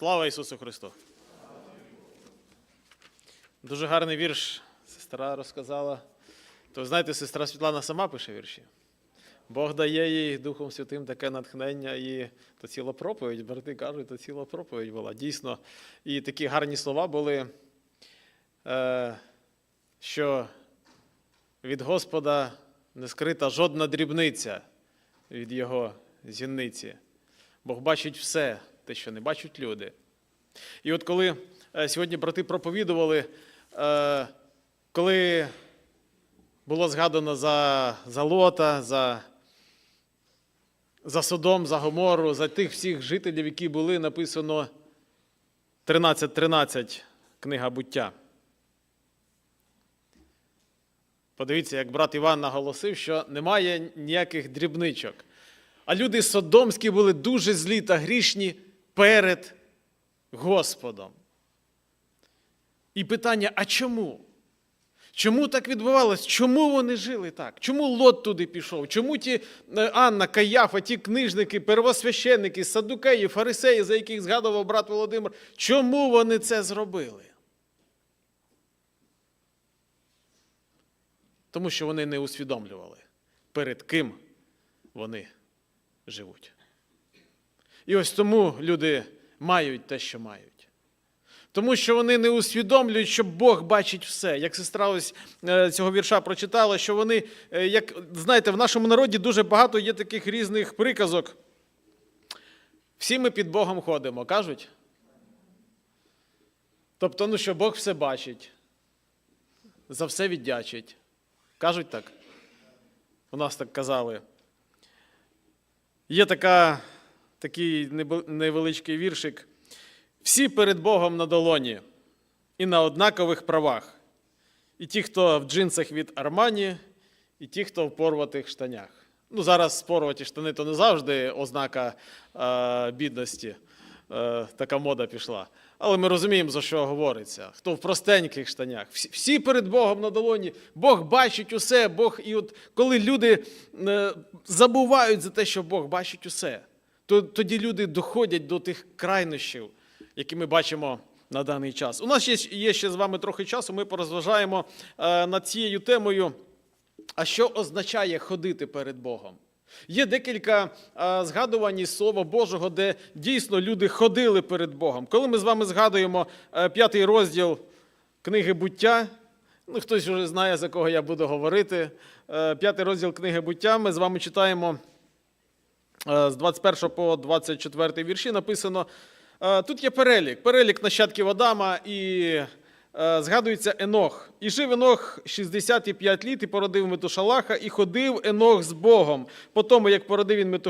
Слава Ісусу Христу! Дуже гарний вірш сестра розказала. То знаєте, сестра Світлана сама пише вірші. Бог дає їй Духом Святим таке натхнення, і то ціла проповідь, брати кажуть, то ціла проповідь була. Дійсно. І такі гарні слова були, е, що від Господа не скрита жодна дрібниця від Його зіниці. Бог бачить все, те, що не бачать люди. І от коли е, сьогодні брати проповідували, е, коли було згадано за, за Лота, за, за Содом, за Гомору, за тих всіх жителів, які були, написано 13.13 книга буття. Подивіться, як брат Іван наголосив, що немає ніяких дрібничок. А люди содомські були дуже злі та грішні перед Господом. І питання: а чому? Чому так відбувалось? Чому вони жили так? Чому Лот туди пішов? Чому ті е, Анна, Каяфа, ті книжники, первосвященники, садукеї, фарисеї, за яких згадував брат Володимир, чому вони це зробили? Тому що вони не усвідомлювали, перед ким вони живуть. І ось тому люди мають те, що мають. Тому що вони не усвідомлюють, що Бог бачить все. Як сестра ось е, цього вірша прочитала, що вони, е, як знаєте, в нашому народі дуже багато є таких різних приказок. Всі ми під Богом ходимо, кажуть. Тобто, ну що Бог все бачить, за все віддячить. Кажуть так? У нас так казали. Є така, такий невеличкий віршик. Всі перед Богом на долоні і на однакових правах. І ті, хто в джинсах від Армані, і ті, хто в порватих штанях. Ну, зараз порваті штани то не завжди ознака е, бідності. Е, така мода пішла. Але ми розуміємо, за що говориться. Хто в простеньких штанях. Всі, всі перед Богом на долоні. Бог бачить усе. Бог, і от коли люди е, забувають за те, що Бог бачить усе, то тоді люди доходять до тих крайнощів, які ми бачимо на даний час. У нас є, є ще з вами трохи часу. Ми порозважаємо е, над цією темою. А що означає ходити перед Богом? Є декілька а, згадувань із Слова Божого, де дійсно люди ходили перед Богом. Коли ми з вами згадуємо е, п'ятий розділ книги буття, ну хтось вже знає, за кого я буду говорити. Е, П'ятий розділ книги буття, ми з вами читаємо е, з 21 по 24 вірші написано. е, Тут є перелік, перелік нащадків Адама і е, згадується Енох. І жив Енох 65 літ і породив Метушалаха, і ходив Енох з Богом. По тому, як породив він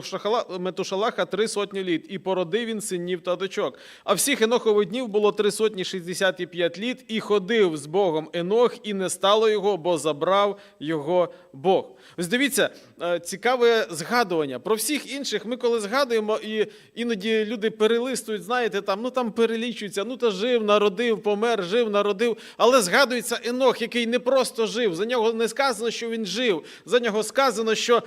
Метушалаха три сотні літ, і породив він синів та дочок. А всіх Енохових днів було три сотні 65 літ, і ходив з Богом Енох, і не стало його, бо забрав його Бог. Ось дивіться, е, цікаве згадування. Про всіх інших ми коли згадуємо, і іноді люди перелистують, знаєте, там, ну там перелічуються, ну та жив, народив, помер, жив, народив. Але згадується Енох, який не просто жив. За нього не сказано, що він жив. За нього сказано, що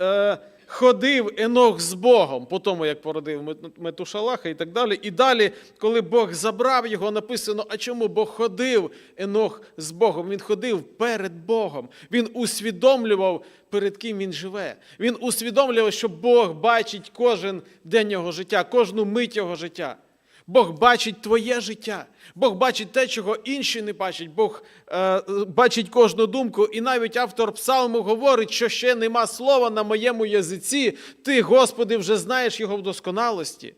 е, ходив Енох з Богом, по тому, як породив Мет- Метушалаха і так далі. І далі, коли Бог забрав його, написано, а чому? Бо ходив Енох з Богом. Він ходив перед Богом. Він усвідомлював, перед ким він живе. Він усвідомлював, що Бог бачить кожен день його життя, кожну мить його життя. Бог бачить твоє життя, Бог бачить те, чого інші не бачать. Бог е, бачить кожну думку. І навіть автор псалму говорить, що ще нема слова на моєму язиці. Ти, Господи, вже знаєш його в досконалості.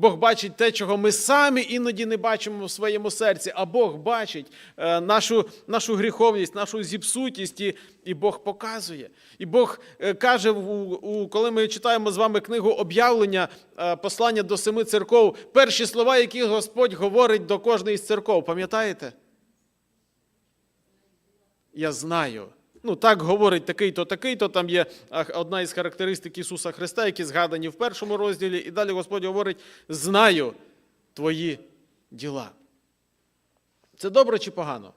Бог бачить те, чого ми самі іноді не бачимо в своєму серці, а Бог бачить е, нашу, нашу гріховність, нашу зіпсутість, і, і Бог показує. І Бог е, каже, у, у, коли ми читаємо з вами книгу об'явлення, е, послання до семи церков, перші слова, які Господь говорить до кожної з церков, пам'ятаєте? Я знаю. Ну, так говорить такий-то, такий-то. Там є одна із характеристик Ісуса Христа, які згадані в першому розділі. І далі Господь говорить: знаю твої діла. Це добре чи погано?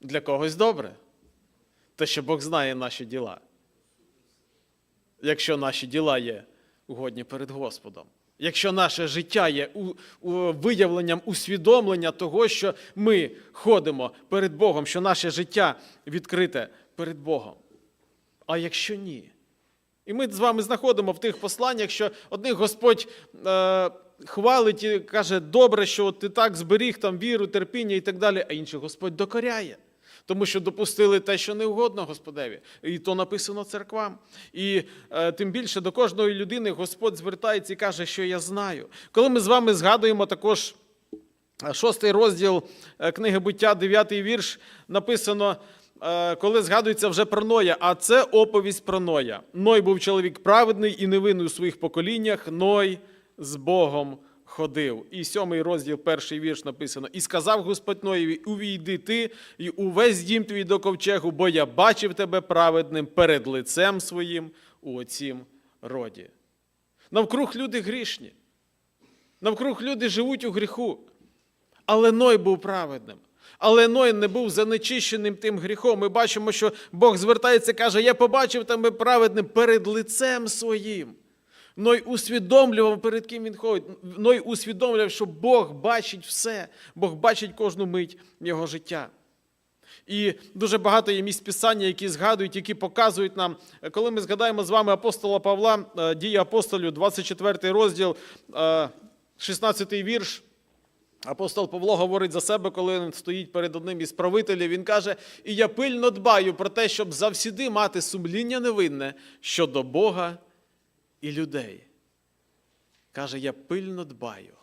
Для когось добре. Те, що Бог знає наші діла. Якщо наші діла є угодні перед Господом. Якщо наше життя є виявленням усвідомлення того, що ми ходимо перед Богом, що наше життя відкрите перед Богом. А якщо ні? І ми з вами знаходимо в тих посланнях, що одних Господь е, хвалить і каже, добре, що ти так зберіг там віру, терпіння і так далі, а інших Господь докоряє. Тому що допустили те, що не угодно Господеві. І то написано церквам. І е, тим більше до кожної людини Господь звертається і каже, що я знаю. Коли ми з вами згадуємо також е, шостий розділ е, книги буття, дев'ятий вірш, написано, е, коли згадується вже про Ноя, а це оповість про Ноя. Ной був чоловік праведний і невинний у своїх поколіннях, Ной з Богом ходив. І сьомий розділ, перший вірш написано: І сказав Господь Ноєві: Увійди ти і увесь дім твій до ковчегу, бо я бачив тебе праведним перед лицем своїм у оцім роді. Навкруг люди грішні. Навкруг люди живуть у гріху. Але Ной був праведним. Але Ной не був занечищеним тим гріхом. Ми бачимо, що Бог звертається і каже: Я побачив тебе праведним перед лицем своїм. Ной усвідомлював, перед ким він ходить. Ной усвідомлював, що Бог бачить все, Бог бачить кожну мить його життя. І дуже багато є місць писання, які згадують, які показують нам, коли ми згадаємо з вами апостола Павла, е, дії апостолів, 24 розділ, е, 16 вірш. Апостол Павло говорить за себе, коли він стоїть перед одним із правителів. Він каже: І я пильно дбаю про те, щоб завсіди мати сумління невинне щодо Бога і людей. Каже, я пильно дбаю,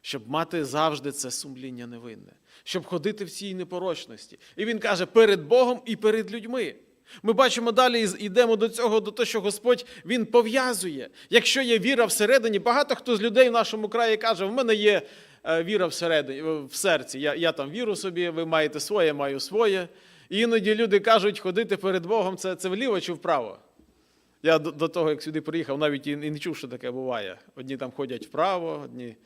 щоб мати завжди це сумління невинне, щоб ходити в цій непорочності. І він каже, перед Богом і перед людьми. Ми бачимо далі, йдемо до цього, до того, що Господь Він пов'язує. Якщо є віра всередині, багато хто з людей в нашому краї каже, в мене є е, віра всередині, в серці. Я, я там віру собі, ви маєте своє, маю своє. І іноді люди кажуть, ходити перед Богом це, це вліво чи вправо. Я до, до того, як сюди приїхав, навіть і, і не чув, що таке буває. Одні там ходять вправо, одні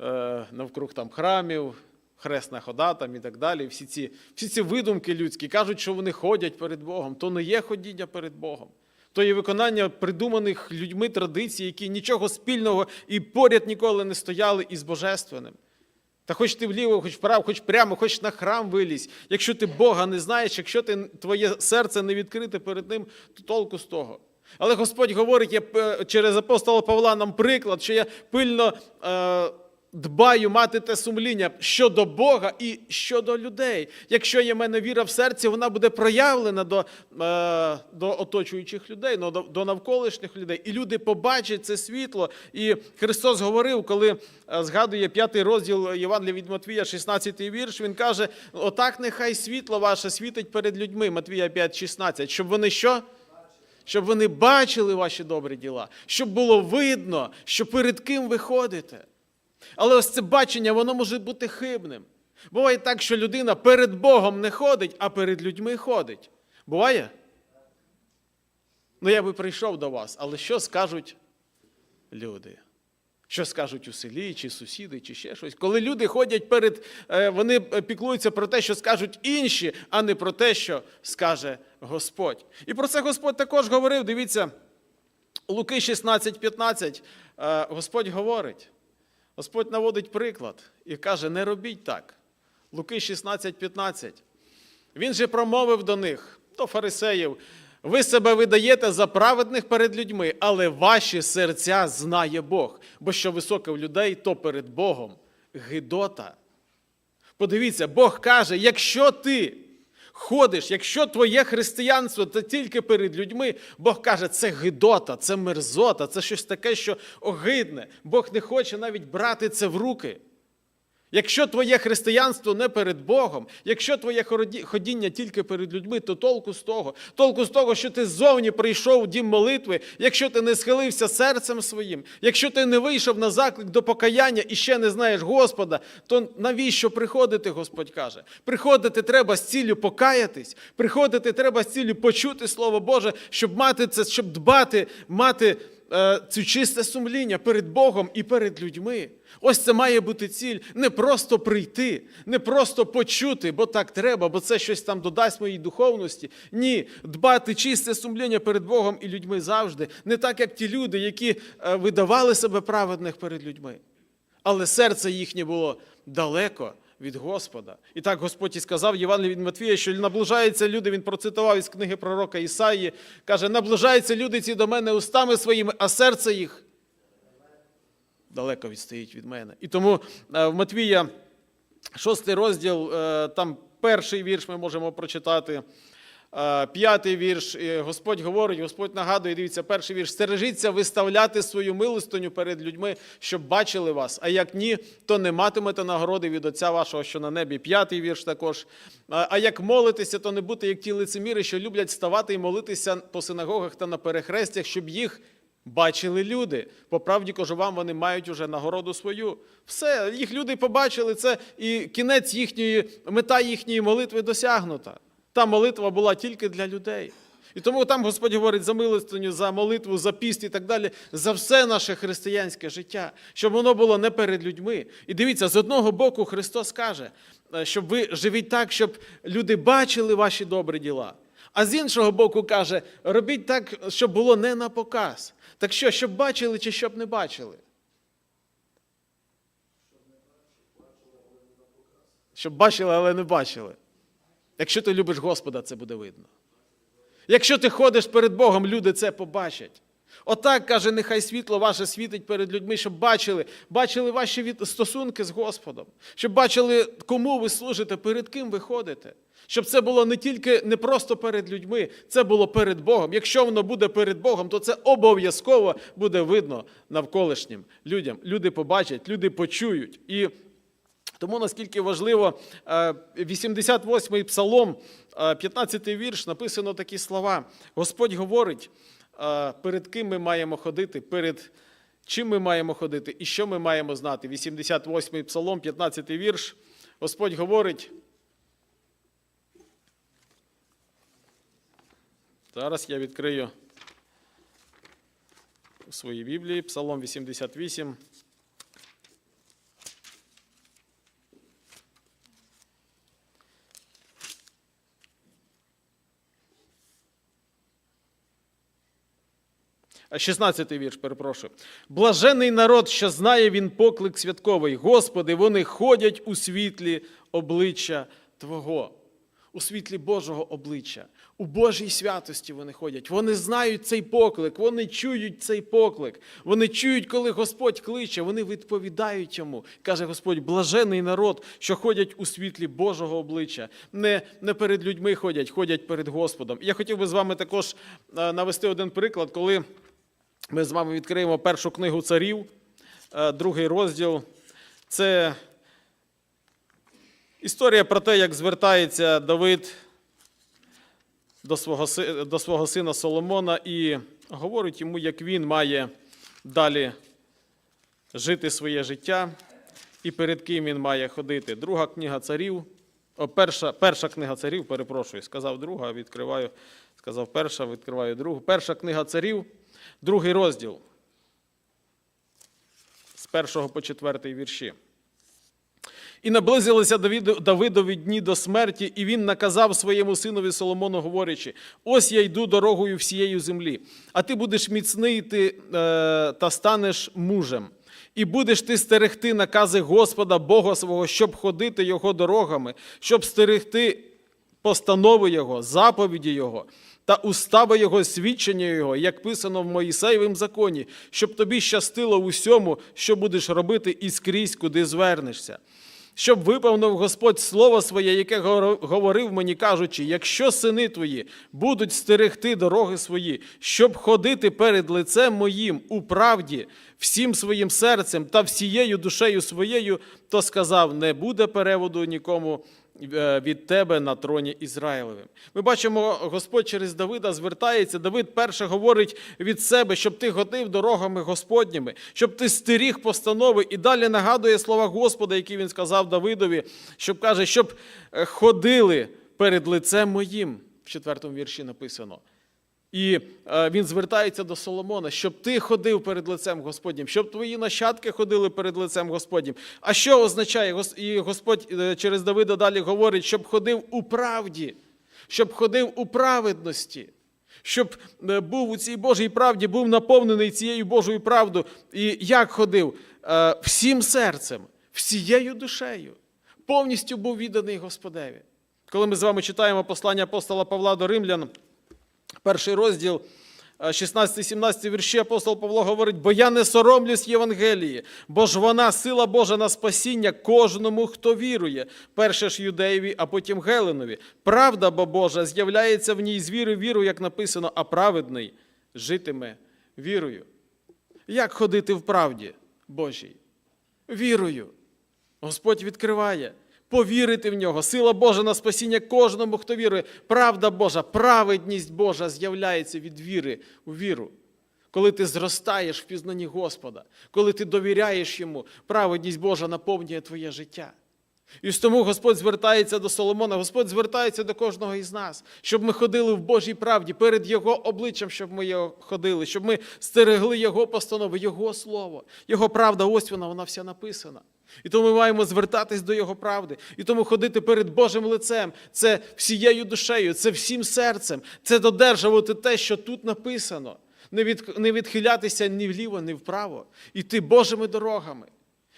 е, навкруг там храмів, хресна хода там і так далі. Всі ці, всі ці видумки людські кажуть, що вони ходять перед Богом. То не є ходіння перед Богом. То є виконання придуманих людьми традицій, які нічого спільного і поряд ніколи не стояли із божественним. Та хоч ти вліво, хоч вправо, хоч прямо, хоч на храм вилізь. Якщо ти Бога не знаєш, якщо ти, твоє серце не відкрите перед Ним, то толку з того. Але Господь говорить я, е, через апостола Павла нам приклад, що я пильно е, дбаю мати те сумління щодо Бога і щодо людей. Якщо є в мене віра в серці, вона буде проявлена до, е, до оточуючих людей, ну, до, до навколишніх людей. І люди побачать це світло. І Христос говорив, коли е, згадує п'ятий розділ Євангелія від Матвія, 16 вірш, він каже: Отак нехай світло ваше світить перед людьми, Матвія 5, 16, щоб вони що? Щоб вони бачили ваші добрі діла, щоб було видно, що перед ким ви ходите. Але ось це бачення, воно може бути хибним. Буває так, що людина перед Богом не ходить, а перед людьми ходить. Буває? Ну, я би прийшов до вас, але що скажуть люди? Що скажуть у селі, чи сусіди, чи ще щось. Коли люди ходять перед, е, вони піклуються про те, що скажуть інші, а не про те, що скаже Господь. І про це Господь також говорив. Дивіться, Луки 16:15 е, Господь говорить. Господь наводить приклад і каже: не робіть так. Луки 16:15. Він же промовив до них, до фарисеїв. Ви себе видаєте за праведних перед людьми, але ваші серця знає Бог. Бо що високе в людей, то перед Богом гидота. Подивіться, Бог каже: якщо ти ходиш, якщо твоє християнство то тільки перед людьми, Бог каже, це гидота, це мерзота, це щось таке, що огидне. Бог не хоче навіть брати це в руки. Якщо твоє християнство не перед Богом, якщо твоє ходіння тільки перед людьми, то толку з того. Толку з того, що ти ззовні прийшов в дім молитви, якщо ти не схилився серцем своїм, якщо ти не вийшов на заклик до покаяння і ще не знаєш Господа, то навіщо приходити, Господь каже? Приходити треба з ціллю покаятись, приходити треба з ціллю почути Слово Боже, щоб мати це, щоб дбати, мати е, цю чисте сумління перед Богом і перед людьми. Ось це має бути ціль. Не просто прийти, не просто почути, бо так треба, бо це щось там додасть моїй духовності. Ні, дбати чисте сумління перед Богом і людьми завжди. Не так, як ті люди, які е, видавали себе праведних перед людьми. Але серце їхнє було далеко від Господа. І так Господь і сказав Євангелії від Матвія, що наближаються люди, він процитував із книги пророка Ісаї, каже, наближаються люди ці до мене устами своїми, а серце їх далеко відстоїть від мене. І тому е, в Матвія, шостий розділ, е, там перший вірш ми можемо прочитати. Е, П'ятий вірш, Господь говорить, Господь нагадує, дивіться, перший вірш. Стережіться виставляти свою милостиню перед людьми, щоб бачили вас. А як ні, то не матимете нагороди від Отця вашого, що на небі. П'ятий вірш також. А а як молитеся, то не бути як ті лицеміри, що люблять ставати і молитися по синагогах та на перехрестях, щоб їх бачили люди. По правді кажу вам, вони мають уже нагороду свою. Все, їх люди побачили це, і кінець їхньої, мета їхньої молитви досягнута. Та молитва була тільки для людей. І тому там Господь говорить за милостиню, за молитву, за піст і так далі, за все наше християнське життя, щоб воно було не перед людьми. І дивіться, з одного боку Христос каже, е, щоб ви живіть так, щоб люди бачили ваші добрі діла. А з іншого боку, каже, робіть так, щоб було не на показ. Так що, щоб бачили чи щоб не бачили? Щоб бачили, але не бачили. Якщо ти любиш Господа, це буде видно. Якщо ти ходиш перед Богом, люди це побачать. Отак каже, нехай світло ваше світить перед людьми, щоб бачили, бачили ваші стосунки з Господом, щоб бачили, кому ви служите, перед ким ви ходите. Щоб це було не тільки не просто перед людьми, це було перед Богом. Якщо воно буде перед Богом, то це обов'язково буде видно навколишнім людям. Люди побачать, люди почують. І тому наскільки важливо, е, 88-й псалом, е, 15-й вірш, написано такі слова. Господь говорить, е, перед ким ми маємо ходити, перед чим ми маємо ходити і що ми маємо знати. 88-й псалом, 15-й вірш. Господь говорить. Зараз я відкрию у своїй Біблії, Псалом 88. 16-й вірш, перепрошую. Блажений народ, що знає він поклик святковий. Господи, вони ходять у світлі обличчя Твого, у світлі Божого обличчя, у Божій святості вони ходять. Вони знають цей поклик, вони чують цей поклик. Вони чують, коли Господь кличе, вони відповідають йому. Каже Господь, блажений народ, що ходять у світлі Божого обличчя. Не, не перед людьми ходять, ходять перед Господом. Я хотів би з вами також е, навести один приклад, коли. Ми з вами відкриємо першу книгу царів, е, другий розділ. Це історія про те, як звертається Давид до свого, до свого сина Соломона і говорить йому, як він має далі жити своє життя і перед ким він має ходити. Друга книга царів, о, перша, перша книга царів, перепрошую, сказав друга, відкриваю, сказав перша, відкриваю другу. Перша книга царів, другий розділ. З першого по четвертий вірші. І наблизилися Давидові дні до смерті, і він наказав своєму синові Соломону, говорячи: ось я йду дорогою всією землі, а ти будеш міцний ти, е, та станеш мужем. І будеш ти стерегти накази Господа Бога свого, щоб ходити його дорогами, щоб стерегти постанови Його, заповіді Його та устави Його, свідчення Його, як писано в Моїсеєвім законі, щоб тобі щастило в усьому, що будеш робити і скрізь, куди звернешся. Щоб виповнив Господь слово своє, яке говорив мені, кажучи, якщо сини твої будуть стерегти дороги свої, щоб ходити перед лицем моїм у правді, всім своїм серцем та всією душею своєю, то сказав: не буде переводу нікому від тебе на троні Ізраїлевим. Ми бачимо, Господь через Давида звертається. Давид перше говорить від себе, щоб ти ходив дорогами Господніми, щоб ти стеріг постанови, і далі нагадує слова Господа, які він сказав Давидові, щоб каже, щоб е, ходили перед лицем моїм. В четвертому вірші написано. І е, він звертається до Соломона, щоб ти ходив перед лицем Господнім, щоб твої нащадки ходили перед лицем Господнім. А що означає? І Господь е, через Давида далі говорить, щоб ходив у правді, щоб ходив у праведності, щоб е, був у цій Божій правді, був наповнений цією Божою правдою. І як ходив? Всім серцем, всією душею, повністю був відданий Господеві. Коли ми з вами читаємо послання апостола Павла до Римлян, перший розділ, е, 16-17 вірші апостол Павло говорить, бо я не соромлюсь Євангелії, бо ж вона сила Божа на спасіння кожному, хто вірує, перше ж юдеєві, а потім Геленові. Правда бо Божа з'являється в ній з віри віру, як написано, а праведний житиме вірою. Як ходити в правді Божій? Вірою. Господь відкриває. Повірити в нього. Сила Божа на спасіння кожному, хто вірує. Правда Божа, праведність Божа з'являється від віри у віру. Коли ти зростаєш в пізнанні Господа, коли ти довіряєш йому, праведність Божа наповнює твоє життя. І тому Господь звертається до Соломона, Господь звертається до кожного із нас, щоб ми ходили в Божій правді, перед Його обличчям, щоб ми його ходили, щоб ми стерегли Його постанови, Його слово, Його правда, ось вона, вона вся написана. І тому ми маємо звертатись до Його правди. І тому ходити перед Божим лицем це всією душею, це всім серцем, це додержувати те, що тут написано. Не відхилятися ні вліво, ні вправо, іти Божими дорогами.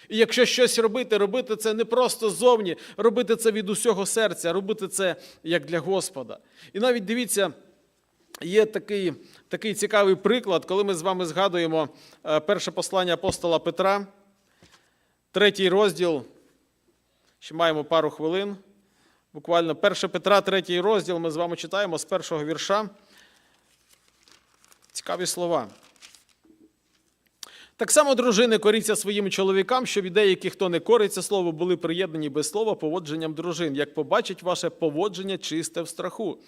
І якщо щось робити, робити це не просто ззовні, робити це від усього серця, робити це як для Господа. І навіть дивіться, є такий, такий цікавий приклад, коли ми з вами згадуємо е, перше послання апостола Петра, третій розділ. Ще маємо пару хвилин. Буквально 1 Петра, третій розділ, ми з вами читаємо з першого вірша. Цікаві слова. Так само дружини коріться своїм чоловікам, щоб і деякі, хто не кориться слову, були приєднані без слова поводженням дружин, як побачить ваше поводження чисте в страху.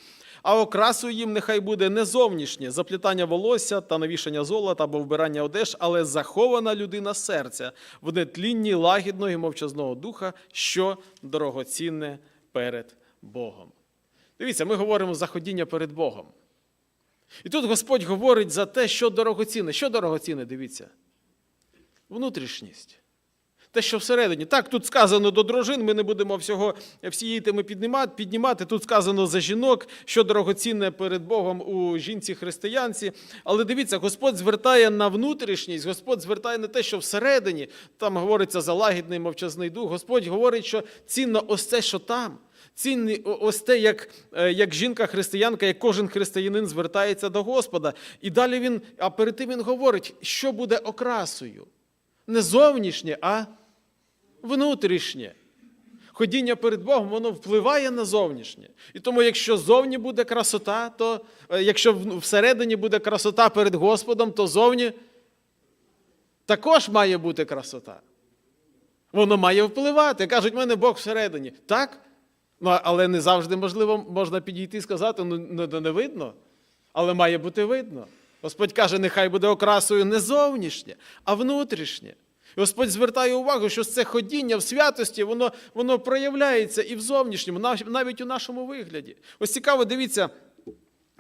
А окрасою їм нехай буде не зовнішнє заплітання волосся та навішання золота або вбирання одеж, але захована людина серця в нетлінні лагідного і мовчазного духа, що дорогоцінне перед Богом. Дивіться, ми говоримо за ходіння перед Богом. І тут Господь говорить за те, що дорогоцінне. Що дорогоцінне, дивіться? Внутрішність. Те, що всередині. Так, тут сказано до дружин, ми не будемо всього всієї теми піднімати, піднімати. Тут сказано за жінок, що дорогоцінне перед Богом у жінці-християнці. Але дивіться, Господь звертає на внутрішність, Господь звертає на те, що всередині, там говориться за лагідний мовчазний дух. Господь говорить, що цінно ось це, що там. Цінні ось те, як, е, як жінка-християнка, як кожен християнин звертається до Господа. І далі він, а перед тим він говорить, що буде окрасою. Не зовнішнє, а внутрішнє. Ходіння перед Богом, воно впливає на зовнішнє. І тому, якщо зовні буде красота, то е, якщо всередині буде красота перед Господом, то зовні також має бути красота. Воно має впливати. Кажуть, в мене Бог всередині. Так? Ну, але не завжди можливо можна підійти і сказати, ну не, не видно, але має бути видно. Господь каже, нехай буде окрасою не зовнішнє, а внутрішнє. Господь звертає увагу, що це ходіння в святості, воно, воно проявляється і в зовнішньому, навіть у нашому вигляді. Ось цікаво, дивіться,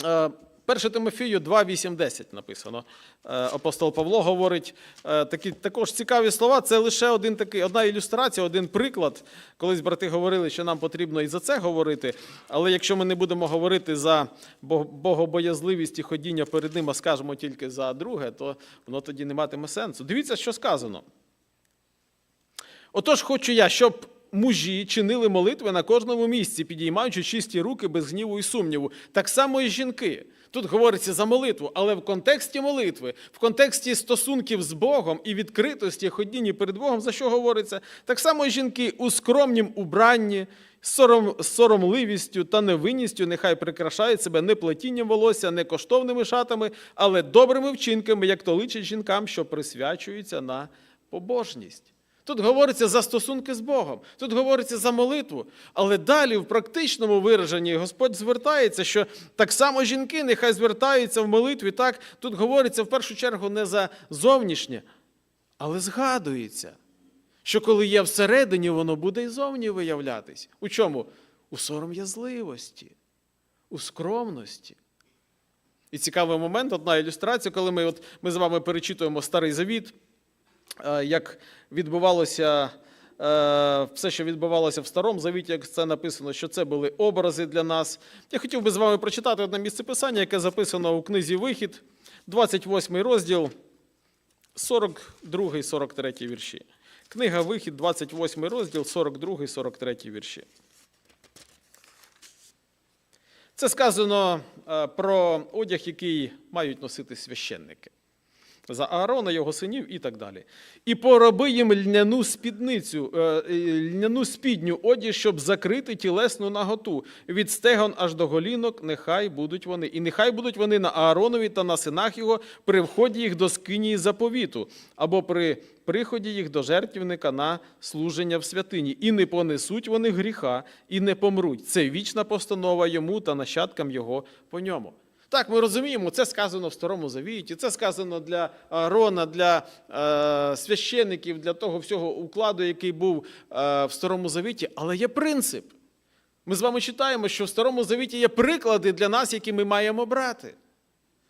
е, 1 Тимофію 2, 8, 10 написано. Е, Апостол Павло говорить е, такі також цікаві слова. Це лише один такий, одна ілюстрація, один приклад. Колись брати говорили, що нам потрібно і за це говорити. Але якщо ми не будемо говорити за богобоязливість і ходіння перед ним, а скажемо тільки за друге, то воно тоді не матиме сенсу. Дивіться, що сказано. Отож, хочу я, щоб мужі чинили молитви на кожному місці, підіймаючи чисті руки без гніву і сумніву. Так само і жінки. Тут говориться за молитву, але в контексті молитви, в контексті стосунків з Богом і відкритості ходіння перед Богом, за що говориться? Так само і жінки у скромнім убранні, сором, соромливістю та невинністю нехай прикрашають себе не плетінням волосся, не коштовними шатами, але добрими вчинками, як то личить жінкам, що присвячуються на побожність. Тут говориться за стосунки з Богом, тут говориться за молитву. Але далі, в практичному вираженні, Господь звертається, що так само жінки нехай звертаються в молитві. Так, тут говориться в першу чергу не за зовнішнє, але згадується, що коли є всередині, воно буде і зовні виявлятись. У чому? У сором'язливості, у скромності. І цікавий момент, одна ілюстрація, коли ми, от, ми з вами перечитуємо Старий Завіт, як відбувалося е, все, що відбувалося в Старому Завіті, як це написано, що це були образи для нас. Я хотів би з вами прочитати одне місце писання, яке записано у книзі Вихід, 28 розділ, 42-43 вірші. Книга Вихід, 28 розділ, 42-43 вірші. Це сказано е, про одяг, який мають носити священники. За Аарона, його синів і так далі. І пороби їм льняну спідницю, е, е, льняну спідню одяг, щоб закрити тілесну наготу. Від стегон аж до голінок, нехай будуть вони. І нехай будуть вони на Ааронові та на синах його при вході їх до скинії заповіту, або при приході їх до жертвівника на служення в святині. І не понесуть вони гріха, і не помруть. Це вічна постанова йому та нащадкам його по ньому. Так, ми розуміємо, це сказано в Старому Завіті, це сказано для Аарона, для е, священників, для того всього укладу, який був е, в Старому Завіті, але є принцип. Ми з вами читаємо, що в Старому Завіті є приклади для нас, які ми маємо брати.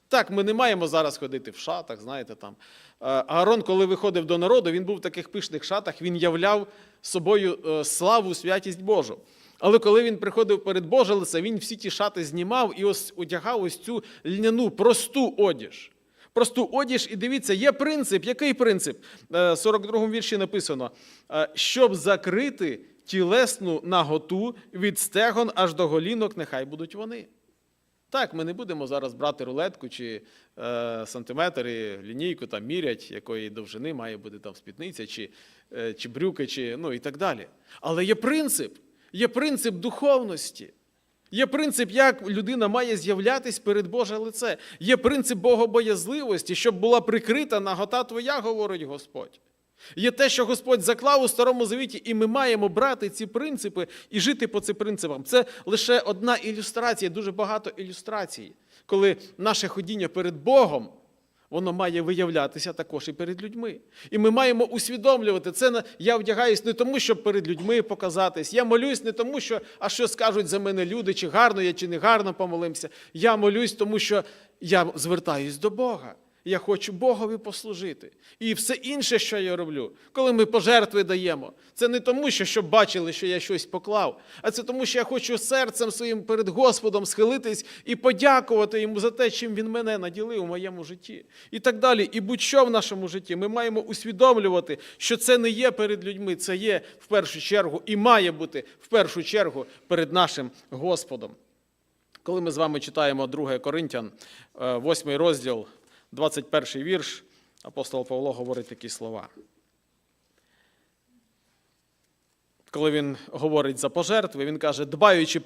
Так, ми не маємо зараз ходити в шатах, знаєте там. Е, Аарон, коли виходив до народу, він був в таких пишних шатах, він являв собою е, славу, святість Божу. Але коли він приходив перед Боже лице, він всі ті шати знімав і ось одягав ось цю льняну, просту одіж. Просту одіж, і дивіться, є принцип. Який принцип? Е, В 42-му вірші написано: е, щоб закрити тілесну наготу від стегон аж до голінок, нехай будуть вони. Так, ми не будемо зараз брати рулетку чи е, сантиметр і лінійку там мірять, якої довжини має бути там спідниця, чи, е, чи брюки, чи ну і так далі. Але є принцип, є принцип духовності. Є принцип, як людина має з'являтись перед Боже лице. Є принцип богобоязливості, щоб була прикрита нагота твоя, говорить Господь. Є те, що Господь заклав у Старому Завіті, і ми маємо брати ці принципи і жити по цим принципам. Це лише одна ілюстрація, дуже багато ілюстрацій, коли наше ходіння перед Богом. Воно має виявлятися також і перед людьми. І ми маємо усвідомлювати це. Я вдягаюсь не тому, щоб перед людьми показатись. Я молюсь не тому, що а що скажуть за мене люди, чи гарно я, чи не гарно помолимся. Я молюсь, тому що я звертаюсь до Бога. Я хочу Богові послужити. І все інше, що я роблю, коли ми пожертви даємо, це не тому, що щоб бачили, що я щось поклав, а це тому, що я хочу серцем своїм перед Господом схилитись і подякувати йому за те, чим він мене наділив у моєму житті. І так далі. І будь-що в нашому житті ми маємо усвідомлювати, що це не є перед людьми, це є в першу чергу і має бути в першу чергу перед нашим Господом. Коли ми з вами читаємо 2 Коринтян, 8 розділ, 21 вірш, апостол Павло говорить такі слова. Коли він говорить за пожертви, він каже, дбаючи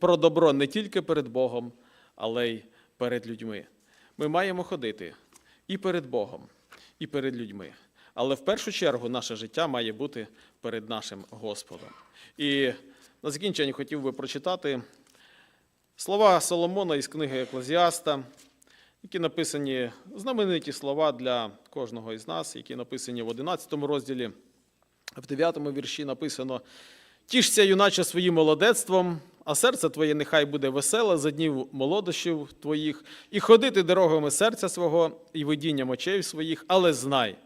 про добро не тільки перед Богом, але й перед людьми. Ми маємо ходити і перед Богом, і перед людьми. Але в першу чергу наше життя має бути перед нашим Господом. І на закінчення хотів би прочитати слова Соломона із книги Еклезіаста, які написані знамениті слова для кожного із нас, які написані в 11 розділі. В 9 вірші написано: Тішся, юначе, своїм молодецтвом, а серце твоє нехай буде веселе за днів молодощів твоїх, і ходити дорогами серця свого і видінням очей своїх, але знай,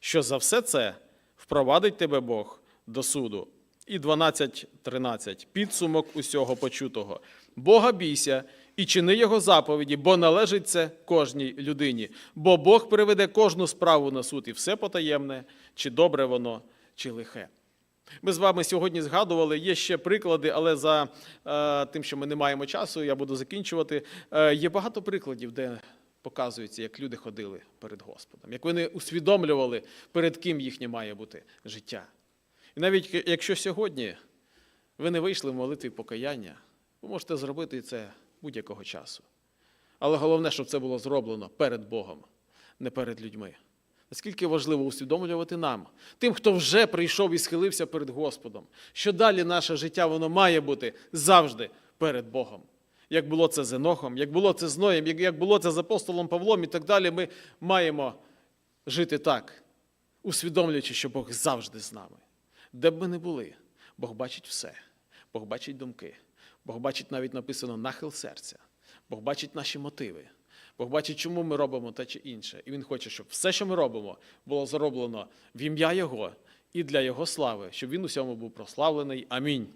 що за все це впровадить тебе Бог до суду. І 12.13. Підсумок усього почутого. Бога бійся і чини його заповіді, бо належить це кожній людині. Бо Бог приведе кожну справу на суд і все потаємне, чи добре воно, чи лихе. Ми з вами сьогодні згадували, є ще приклади, але за е, тим, що ми не маємо часу, я буду закінчувати. Е, є багато прикладів, де показується, як люди ходили перед Господом, як вони усвідомлювали, перед ким їхнє має бути життя. І навіть якщо сьогодні ви не вийшли в молитві покаяння, ви можете зробити це будь-якого часу. Але головне, щоб це було зроблено перед Богом, не перед людьми. Наскільки важливо усвідомлювати нам, тим, хто вже прийшов і схилився перед Господом, що далі наше життя воно має бути завжди перед Богом. Як було це з Енохом, як було це з Ноєм, як- було це з апостолом Павлом і так далі, ми маємо жити так, усвідомлюючи, що Бог завжди з нами. Де б ми не були, Бог бачить все. Бог бачить думки, Бог бачить навіть написано нахил серця, Бог бачить наші мотиви. Бог бачить, чому ми робимо те чи інше. І Він хоче, щоб все, що ми робимо, було зроблено в ім'я Його і для Його слави, щоб він усьому був прославлений. Амінь.